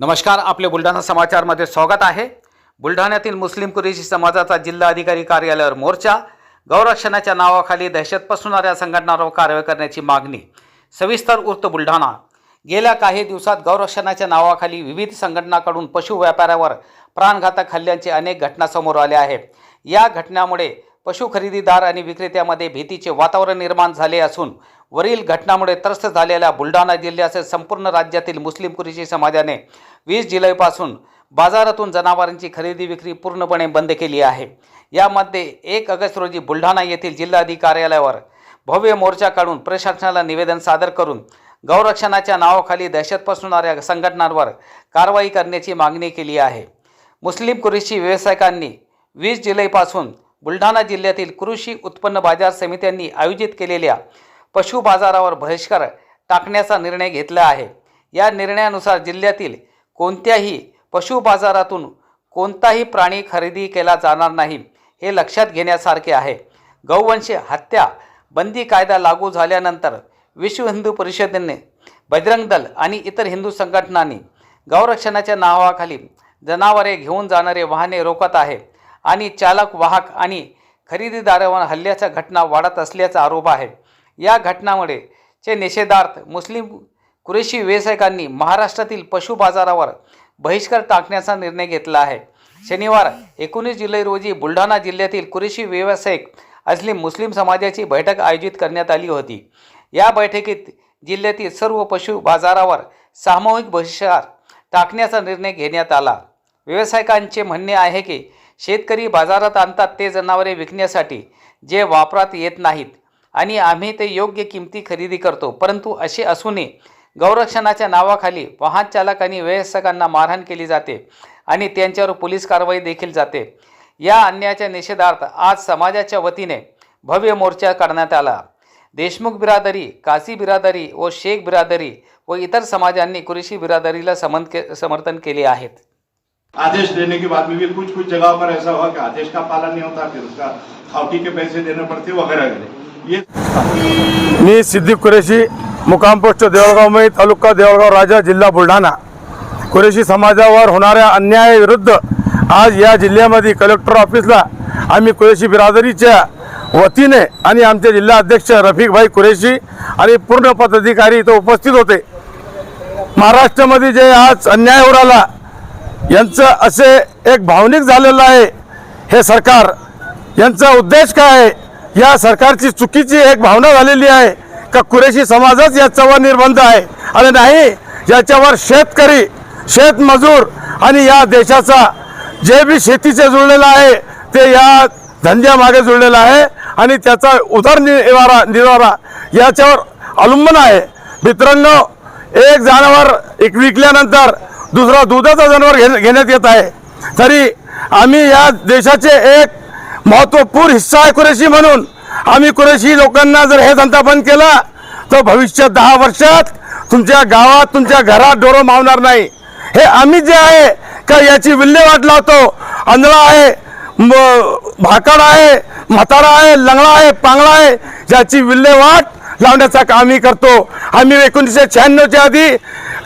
नमस्कार आपले बुलढाणा समाचारमध्ये स्वागत आहे. बुलढाण्यातील मुस्लिम कुरेशी समाजाचा जिल्हा अधिकारी कार्यालयावर मोर्चा. गौरक्षणाच्या नावाखाली दहशत पसरणाऱ्या संघटनांवर कारवाई करण्याची मागणी. सविस्तर उर्त बुलढाणा. गेल्या काही दिवसात गौरक्षणाच्या नावाखाली विविध संघटनांकडून पशु व्यापाऱ्यावर प्राणघातक हल्ल्यांचे अनेक घटना समोर आल्या आहेत. या घटनामुळे पशु खरेदीदार आणि विक्रेत्यामध्ये भीतीचे वातावरण निर्माण झाले असून वरील घटनामुळे त्रस्त झालेल्या बुलढाणा जिल्ह्यासह संपूर्ण राज्यातील मुस्लिम कुरेशी समाजाने वीस जुलैपासून बाजारातून जनावरांची खरेदी विक्री पूर्णपणे बंद केली आहे. यामध्ये एक ऑगस्ट रोजी बुलढाणा येथील जिल्हाधिकारी कार्यालयावर भव्य मोर्चा काढून प्रशासनाला निवेदन सादर करून गौरक्षणाच्या नावाखाली दहशत पसरणाऱ्या संघटनांवर कारवाई करण्याची मागणी केली आहे. मुस्लिम कुरेशी व्यावसायिकांनी वीस जुलैपासून बुलढाणा जिल्ह्यातील कृषी उत्पन्न बाजार समित्यांनी आयोजित केलेल्या पशु बाजारावर बहिष्कार टाकण्याचा निर्णय घेतला आहे. या निर्णयानुसार जिल्ह्यातील कोणत्याही पशु बाजारातून कोणताही प्राणी खरेदी केला जाणार नाही हे लक्षात घेण्यासारखे आहे. गौवंश हत्या बंदी कायदा लागू झाल्यानंतर विश्व हिंदू परिषदेने बजरंग दल आणि इतर हिंदू संघटनांनी गौरक्षणाच्या नावाखाली जनावरे घेऊन जाणारे वाहने रोखत आहे. आणि चालक वाहक आणि खरेदीदारावर हल्ल्याच्या घटना वाढत असल्याचा आरोप आहे. या घटनामुळे चे निषेधार्थ मुस्लिम कुरेशी व्यावसायिकांनी महाराष्ट्रातील पशु बाजारावर बहिष्कार टाकण्याचा निर्णय घेतला आहे. शनिवार एकोणीस जुलै रोजी बुलढाणा जिल्ह्यातील कुरेशी व्यावसायिक असली मुस्लिम समाजाची बैठक आयोजित करण्यात आली होती. या बैठकीत जिल्ह्यातील सर्व पशु बाजारावर सामूहिक बहिष्कार टाकण्याचा निर्णय घेण्यात आला. व्यावसायिकांचे म्हणणे आहे की शेतकरी बाजारात आणतात ते जनावरे विकण्यासाठी जे वापरात येत नाहीत. आणि आम्ही ते योग्य किमती खरेदी करतो. परंतु असे असूनही गौरक्षणाच्या नावाखाली वाहन चालक आणि वयस्कांना मारहाण केली जाते आणि त्यांच्यावर पोलीस कारवाई देखील जाते. या अन्यायाच्या निषेधार्थ आज समाजाच्या वतीने भव्य मोर्चा काढण्यात आला. देशमुख बिरादरी कासी बिरादरी व शेख बिरादरी व इतर समाजांनी कुरेशी बिरादरीला समन के समर्थन केले आहेत. आदेश देने के बाद में भी कुछ कुछ जगह पर ऐसा हुआ कि आदेश का पालन नहीं होता फिर उसका खावटी के पैसे देने पड़ते वगैरह वगैरह ये मी सिद्दीक कुरेशी मुकाम पोस्ट देवळगाव मई तालुका देवळगाव राजा जिल्हा बुलढाणा. कुरेशी समाजावर होणाऱ्या अन्यायाविरुद्ध आज या जिल्ह्यामध्ये कलेक्टर ऑफिसला आम्ही कुरेशी बिरादरीच्या वतीने आणि आमचे जिल्हा अध्यक्ष रफिकभाई कुरेशी आणि पूर्ण पदाधिकारी इथं उपस्थित होते. महाराष्ट्रामध्ये जे आज अन्याय होऊ राहिला यांचं असे एक भावनिक झालेलं आहे हे सरकार. यांचा उद्देश काय आहे? या सरकारची चुकीची एक भावना झालेली आहे का कुरेशी समाजच याच्यावर निर्बंध आहे? आणि नाही याच्यावर शेतकरी शेतमजूर आणि या देशाचा जे बी शेतीचे जुळलेलं आहे ते या धंद्यामागे जुळलेलं आहे आणि त्याचा उदरनिवारा निर्वारा याच्यावर अवलंबून आहे. मित्रांनो एक जनावर एक विकल्यानंतर दुसरा दुधाचा जनावर घे घेण्यात येत आहे. तरी आम्ही या देशाचे एक महत्त्वपूर्ण हिस्सा आहे कुरेशी म्हणून. आम्ही कुरेशी लोकांना जर हे धंदा बंद केला तर भविष्य दहा वर्षात तुमच्या गावात तुमच्या घरात डोरं मावणार नाही. हे आम्ही जे आहे का याची विल्हेवाट लावतो. आंधळा आहे भाकड आहे म्हातारा आहे लंगडा आहे पांगळा आहे ज्याची विल्हेवाट लावण्याचा कामही करतो. आम्ही एकोणीसशे शहाण्णवच्या आधी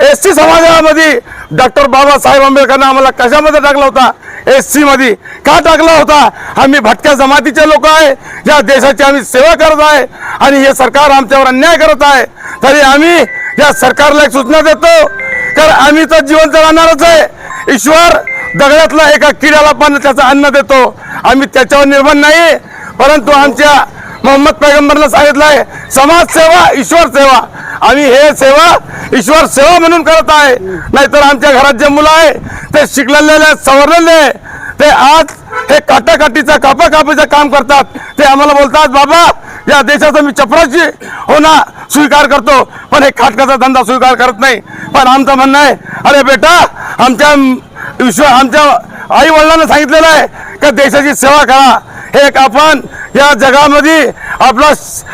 एस सी समाजामध्ये डॉक्टर बाबासाहेब आंबेडकरनं आम्हाला कशामध्ये टाकला होता? एस सीमध्ये. का टाकला होता? आम्ही भटक्या जमातीचे लोक आहे. या देशाची आम्ही सेवा करत आहे. आणि हे सरकार आमच्यावर अन्याय करत आहे. तरी आम्ही या सरकारला एक सूचना देतो. तर आम्ही तर जिवंत राहणारच आहे. ईश्वर दगडातला एका किड्याला पण त्याचं अन्न देतो. आम्ही त्याच्यावर निर्भर नाही. परंतु आमच्या मोहम्मद पैगंबरला सांगितलं आहे समाजसेवा ईश्वर सेवा. आम्ही हे सेवा ईश्वर सेवा म्हणून करत आहे. नाहीतर आमच्या घरात जे मुलं आहे ते शिकलेले सवरलेले आहे. ते आज हे काटाकाटीचं कापा कापीचं काम करतात. ते आम्हाला बोलतात बाबा या देशाचा मी चपराशी होना स्वीकार करतो. पण हे खाटकाचा धंदा स्वीकार करत नाही. पण आमचं म्हणणं आहे अरे बेटा आमच्या विश्व आमच्या आई वडिलांना सांगितलेलं आहे का देशाची सेवा करा. हे एक आपण या जगामध्ये आपला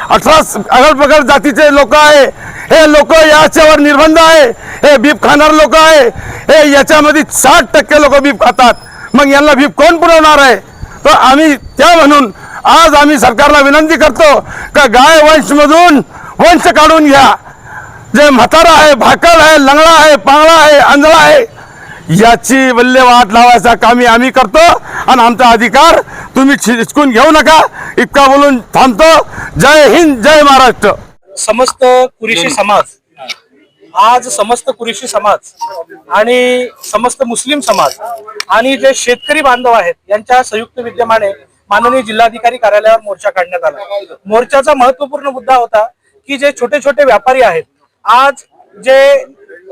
अठरा अगलपगल जातीचे लोक आहे. हे लोक याच्यावर निर्बंध आहे. हे बीप खाणार लोक आहे. हे याच्यामध्ये साठ टक्के लोक बीप खातात. मग यांना बीप कोण पुरवणार आहे? तर आम्ही त्या म्हणून आज आम्ही सरकारला विनंती करतो का गाय वंशमधून वंश काढून घ्या. जे म्हातारा आहे भाकड आहे लंगडा आहे पांगळा आहे आंधळा आहे याची वल्लेवाट लावायचा कामी आम्ही करतो आणि आमचा अधिकार तुम्ही छिचकून घेऊ नका. इतका बोलून थांबतो. जय हिंद जय महाराष्ट्र. समस्त कुरेशी समाज. आज समस्त कुरेशी समाज आणि समस्त मुस्लिम समाज आणि जे शेतकरी बांधव आहेत यांच्या संयुक्त विद्यमाने माननीय जिल्हाधिकारी कार्यालयावर मोर्चा काढण्यात आला. मोर्चाचा महत्त्वपूर्ण मुद्दा होता की जे छोटे छोटे व्यापारी आहेत आज जे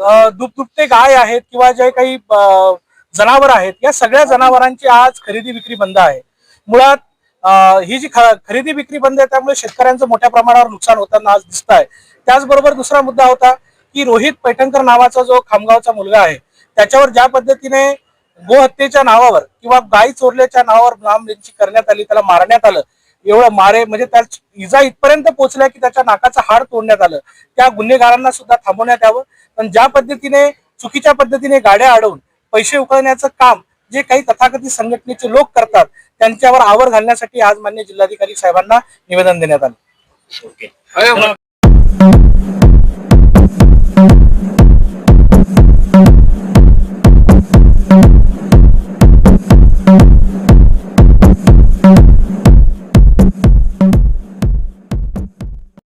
अं, दुभदुभते गाय आहेत किंवा जे काही जनावर आहेत या सगळ्या जनावरांची आज खरेदी विक्री बंद आहे. मुळात ही जी ख- खरेदी विक्री बंद आहे त्यामुळे शेतकऱ्यांचं मोठ्या प्रमाणावर नुकसान होताना आज दिसत आहे त्याचबरोबर दुसरा मुद्दा होता की रोहित पैठणकर नावाचा जो खामगावचा मुलगा आहे त्याच्यावर ज्या पद्धतीने गोहत्येच्या नावावर किंवा गाय चोरल्याच्या नावावर नामलेंची करण्यात आली त्याला मारण्यात आलं एवढं मारे म्हणजे त्या इजा इथपर्यंत पोहोचल्या की त्याच्या नाकाचं हाड तोडण्यात आलं त्या गुन्हेगारांना सुद्धा थांबवण्यात यावं. पण ज्या पद्धतीने चुकीच्या पद्धतीने गाड्या अडवून पैसे उकळण्याचं काम जे काही तथाकथित संघटनेचे लोक करतात त्यांच्यावर आवर घालण्यासाठी आज मान्य जिल्हाधिकारी साहेबांना निवेदन देण्यात आलं.